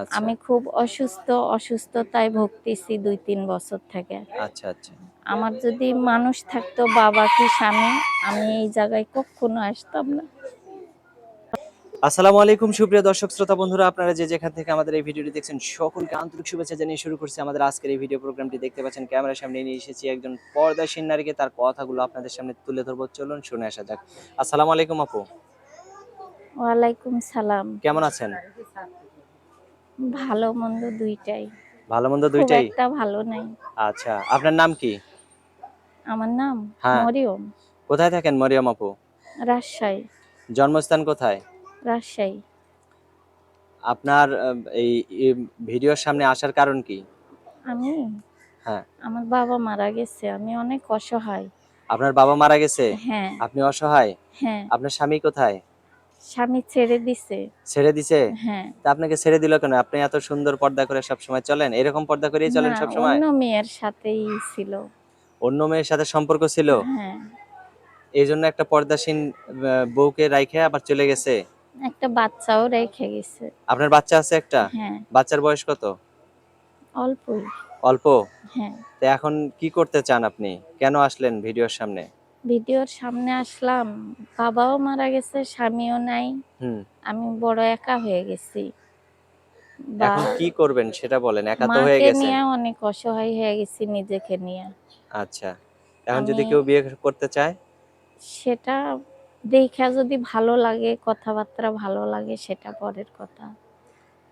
আচ্ছা। আমি খুব অসুস্থ অসুস্থতায় ভুগতেছি দুই তিন বছর থেকে। আচ্ছা আচ্ছা। আমার যদি মানুষ থাকতো বাবা কি স্বামী আমি এই জায়গায় কখনো আসতাম না। আসসালামু আলাইকুম সুপ্রিয় দর্শক শ্রোতা বন্ধুরা আপনারা যে যেখান থেকে আমাদের এই ভিডিওটি দেখছেন সকলকে আন্তরিক শুভেচ্ছা জানিয়ে শুরু করছি আমাদের আজকের এই ভিডিও প্রোগ্রামটি। দেখতে পাচ্ছেন ক্যামেরার সামনে নিয়ে এসেছি একজন পর্দাসীন নারীকে তার কথাগুলো আপনাদের সামনে তুলে ধরবো। চলুন শুনে আসা যাক। আসসালামু আলাইকুম আপু। ওয়ালাইকুম সালাম। কেমন আছেন? ভালো মন্দ দুইটাই। ভালো মন্দ দুইটাই? একটা ভালো নাই। আচ্ছা আপনার নাম কি? আমার নাম হ্যাঁ। মরিয়ম। কোথায় থাকেন মরিয়ম আপু? রাজশাহী। জন্মস্থান কোথায়? রাজশাহী। আপনার এই এই ভিডিওর সামনে আসার কারণ কি? আমি? হ্যাঁ। আমার বাবা মারা গেছে আমি অনেক অসহায়। আপনার বাবা মারা গেছে? হ্যাঁ। আপনি অসহায়? হ্যাঁ। আপনার স্বামী কোথায়? স্বামী ছেড়ে দিছে। ছেড়ে দিছে? হ্যাঁ। তা আপনাকে ছেড়ে দিল কেন? আপনি এত সুন্দর পর্দা করে সব সময় চলেন? এরকম পর্দা করেই চলেন সব সময় অন্য মেয়ের সাথেই ছিল। অন্য মেয়ের সাথে সম্পর্ক ছিল? হ্যাঁ। এই জন্য একটা পর্দাসীন বউকে রাইখে আবার চলে গেছে? একটা বাচ্চাও রেখে গেছে। আপনার বাচ্চা আছে একটা? হ্যাঁ। বাচ্চার বয়স কত? অল্পই। অল্প? হ্যাঁ। তো এখন কি করতে চান আপনি? কেন আসলেন ভিডিওর সামনে? ভিডিওর সামনে আসলাম। বাবাও মারা গেছে স্বামীও নাই। আমি বড় একা হয়ে গেছি। এখন কি করবেন সেটা বলেন একা তো হয়ে মাকে গেছে নিয়ে অনেক অসহায় হয়ে গেছি নিজেকে নিয়ে। আচ্ছা এখন যদি কেউ বিয়ে করতে চায়? সেটা দেখা যদি ভালো লাগে কথাবার্তা ভালো লাগে সেটা পরের কথা।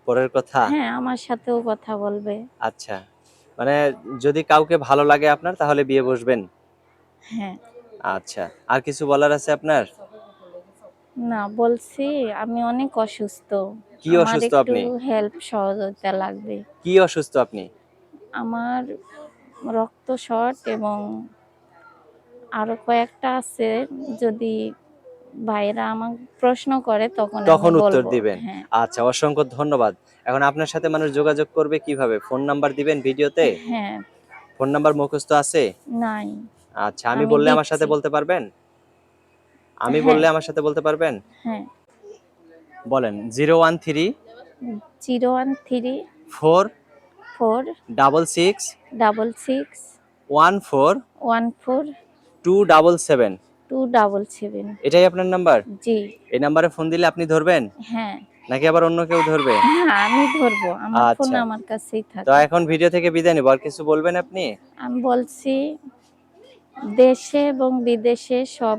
পরের কথা? হ্যাঁ আমার সাথেও কথা বলবে। আচ্ছা মানে যদি কাউকে ভালো লাগে আপনার তাহলে বিয়ে বসবেন? হ্যাঁ। আচ্ছা আর কিছু বলার আছে আপনার? না বলছি আমি অনেক অসুস্থ। কি অসুস্থ আপনি? হেল্প সহযোগিতা লাগবে। কি অসুস্থ আপনি? আমার রক্ত শর্ট এবং আরও কয়েকটা আছে যদি ভাইরা আমাকে প্রশ্ন করে তখন তখন উত্তর। দিবেন। হ্যাঁ। আচ্ছা অসংখ্য ধন্যবাদ। এখন আপনার সাথে মানুষ যোগাযোগ করবে কীভাবে? ফোন নাম্বার দিবেন ভিডিওতে? হ্যাঁ। ফোন নাম্বার মুখস্থ আছে? নাই। আচ্ছা আমি বললে আমার সাথে বলতে পারবেন? আমি হ্যাঁ। বললে আমার সাথে বলতে পারবেন? হ্যাঁ। বলেন zero one three zero one three four four double six double six one four one four two double seven. Two double seven. এটাই আপনার নাম্বার? জি। এই নাম্বারে ফোন দিলে আপনি ধরবেন? হ্যাঁ। নাকি আবার অন্য কেউ ধরবে? হ্যাঁ আমি ধরবো। আমার ফোন আচ্ছা। আমার কাছেই তো এখন ভিডিও থেকে বিদায় নিব। আর কিছু বলবেন আপনি? আমি বলছি দেশে এবং বিদেশে সব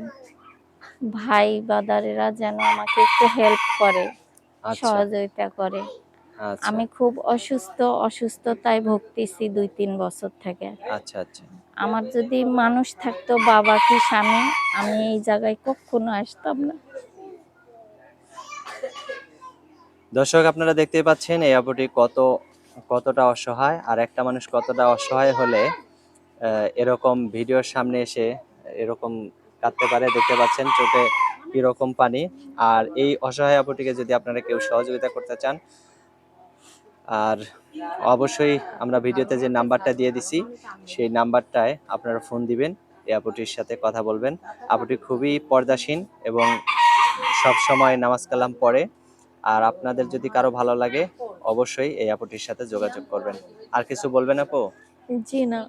ভাই বাদারেরা যেন আমাকে একটু হেল্প করে আচ্ছা। সহযোগিতা করে। আচ্ছা। আমি খুব অসুস্থ অসুস্থতায় ভুগতেছি দুই তিন বছর থেকে। আচ্ছা আচ্ছা। আমার যদি মানুষ থাকতো বাবা কি স্বামী আমি এই জায়গায় কখনো আসতাম না। দর্শক আপনারা দেখতেই পাচ্ছেন এই আপুটি কত কতটা অসহায় আর একটা মানুষ কতটা অসহায় হলে এরকম ভিডিওর সামনে এসে এরকম কাঁদতে পারে, দেখতে পাচ্ছেন চোখে কীরকম পানি। আর এই অসহায় আপুটিকে যদি আপনারা কেউ সহযোগিতা করতে চান, আর অবশ্যই আমরা ভিডিওতে যে নাম্বারটা দিয়ে দিছি, সেই নাম্বারটায় আপনারা ফোন দিবেন, এই আপুটির সাথে কথা বলবেন। আপুটি খুবই পর্দাসীন এবং সব সময় নামাজ কালাম পড়ে। আর আপনাদের যদি কারও ভালো লাগে, অবশ্যই এই আপুটির সাথে যোগাযোগ করবেন। আর কিছু বলবেন আপু? জি না।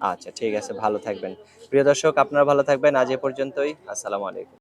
আচ্ছা ঠিক আছে, ভালো থাকবেন। প্রিয় দর্শক, আপনারা ভালো থাকবেন। আজ এ পর্যন্তই। আসসালামু আলাইকুম।